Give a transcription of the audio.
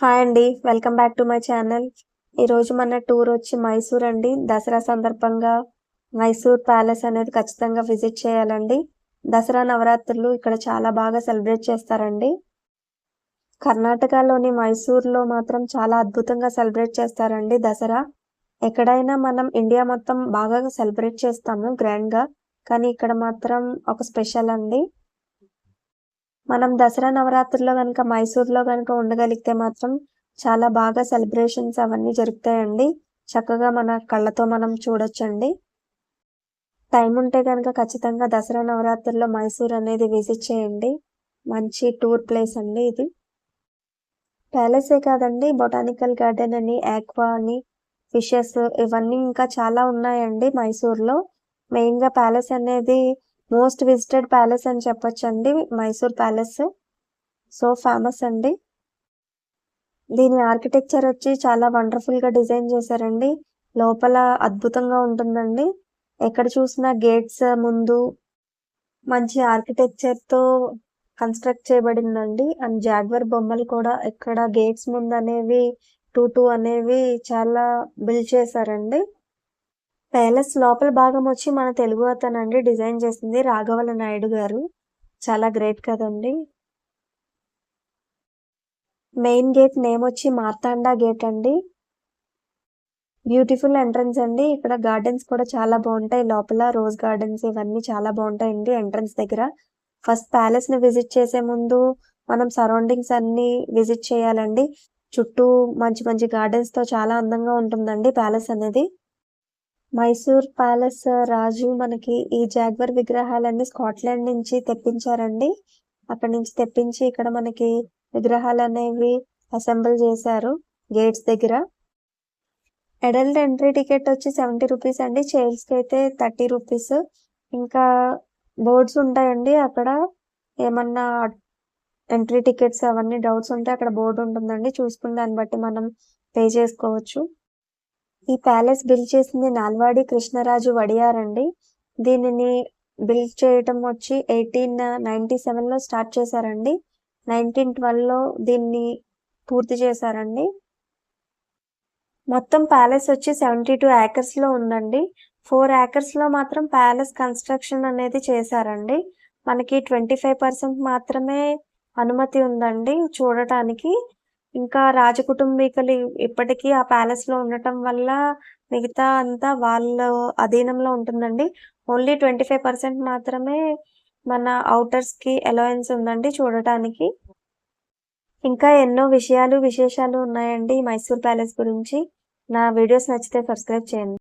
Hi అండి. Welcome back to my channel. ఈరోజు మన టూర్ వచ్చి మైసూర్ అండి. దసరా సందర్భంగా మైసూర్ ప్యాలెస్ అనేది ఖచ్చితంగా విజిట్ చేయాలండి. దసరా నవరాత్రులు ఇక్కడ చాలా బాగా సెలబ్రేట్ చేస్తారండి. కర్ణాటకలోని మైసూర్లో మాత్రం చాలా అద్భుతంగా సెలబ్రేట్ చేస్తారండి దసరా. ఎక్కడైనా మనం ఇండియా మొత్తం బాగా సెలబ్రేట్ చేస్తాము గ్రాండ్గా. కానీ ఇక్కడ మాత్రం ఒక స్పెషల్ అండి. మనం దసరా నవరాత్రుల్లో కనుక మైసూర్లో కనుక ఉండగలిగితే మాత్రం చాలా బాగా సెలబ్రేషన్స్ అవన్నీ జరుగుతాయండి చక్కగా మన కళ్ళతో మనం చూడొచ్చండి. టైం ఉంటే కనుక ఖచ్చితంగా దసరా నవరాత్రుల్లో మైసూర్ అనేది విజిట్ చేయండి. మంచి టూర్ ప్లేస్ అండి ఇది. ప్యాలెసే కాదండి బొటానికల్ గార్డెన్ అని యాక్వా అని ఫిషెస్ ఇవన్నీ ఇంకా చాలా ఉన్నాయండి మైసూర్లో. మెయిన్గా ప్యాలెస్ అనేది మోస్ట్ విజిటెడ్ ప్యాలెస్ అని చెప్పొచ్చండి మైసూర్ ప్యాలెస్. సో ఫేమస్ అండి. దీని ఆర్కిటెక్చర్ వచ్చి చాలా వండర్ఫుల్గా డిజైన్ చేశారండి. లోపల అద్భుతంగా ఉంటుందండి. ఎక్కడ చూసినా గేట్స్ ముందు మంచి ఆర్కిటెక్చర్తో కన్స్ట్రక్ట్ చేయబడిందండి. అండ్ జాగ్వర్ బొమ్మలు కూడా ఇక్కడ గేట్స్ ముందు అనేవి టూ టూ అనేవి చాలా బిల్డ్ చేశారండి. ప్యాలెస్ లోపల భాగం వచ్చి మన తెలుగు అతనండి డిజైన్ చేసింది రాఘవల నాయుడు గారు. చాలా గ్రేట్ కదండి. మెయిన్ గేట్ నేమ్ వచ్చి మార్తాండా గేట్ అండి. బ్యూటిఫుల్ ఎంట్రన్స్ అండి. ఇక్కడ గార్డెన్స్ కూడా చాలా బాగుంటాయి. లోపల రోజ్ గార్డెన్స్ ఇవన్నీ చాలా బాగుంటాయండి ఎంట్రన్స్ దగ్గర. ఫస్ట్ ప్యాలెస్ని విజిట్ చేసే ముందు మనం సరౌండింగ్స్ అన్ని విజిట్ చేయాలండి. చుట్టూ మంచి మంచి గార్డెన్స్తో చాలా అందంగా ఉంటుందండి ప్యాలెస్ అనేది. మైసూర్ ప్యాలెస్ రాజు మనకి ఈ జాగ్వర్ విగ్రహాలన్నీ స్కాట్లాండ్ నుంచి తెప్పించారండి. అక్కడ నుంచి తెప్పించి ఇక్కడ మనకి విగ్రహాలు అనేవి అసెంబుల్ చేశారు గేట్స్ దగ్గర. అడల్ట్ ఎంట్రీ టికెట్ వచ్చి సెవెంటీ రూపీస్ అండి. చైల్డ్స్కి అయితే థర్టీ రూపీస్. ఇంకా బోర్డ్స్ ఉంటాయండి అక్కడ. ఏమన్నా ఎంట్రీ టికెట్స్ అవన్నీ డౌట్స్ ఉంటే అక్కడ బోర్డు ఉంటుందండి. చూసుకుని దాన్ని బట్టి మనం పే చేసుకోవచ్చు. ఈ ప్యాలెస్ బిల్డ్ చేసింది నాల్వాడి కృష్ణరాజు వడియార్ అండి దీనిని బిల్డ్ చేయటం వచ్చి ఎయిటీన్ నైన్టీ సెవెన్లో స్టార్ట్ చేశారండి. నైన్టీన్ ట్వెల్వ్లో దీన్ని పూర్తి చేశారండి. మొత్తం ప్యాలెస్ వచ్చి సెవెంటీ టూ ఏకర్స్లో ఉందండి. ఫోర్ ఏకర్స్లో మాత్రం ప్యాలెస్ కన్స్ట్రక్షన్ అనేది చేశారండి. మనకి ట్వంటీ ఫైవ్ పర్సెంట్ మాత్రమే అనుమతి ఉందండి చూడటానికి. ఇంకా రాజకుటుంబీకులు ఇప్పటికీ ఆ ప్యాలెస్లో ఉండటం వల్ల మిగతా అంతా వాళ్ళ అధీనంలో ఉంటుందండి. ఓన్లీ ట్వంటీ ఫైవ్ పర్సెంట్ మాత్రమే మన అవుటర్స్కి అలవెన్స్ ఉందండి చూడటానికి. ఇంకా ఎన్నో విషయాలు విశేషాలు ఉన్నాయండి మైసూర్ ప్యాలెస్ గురించి. నా వీడియోస్ నచ్చితే సబ్స్క్రైబ్ చేయండి.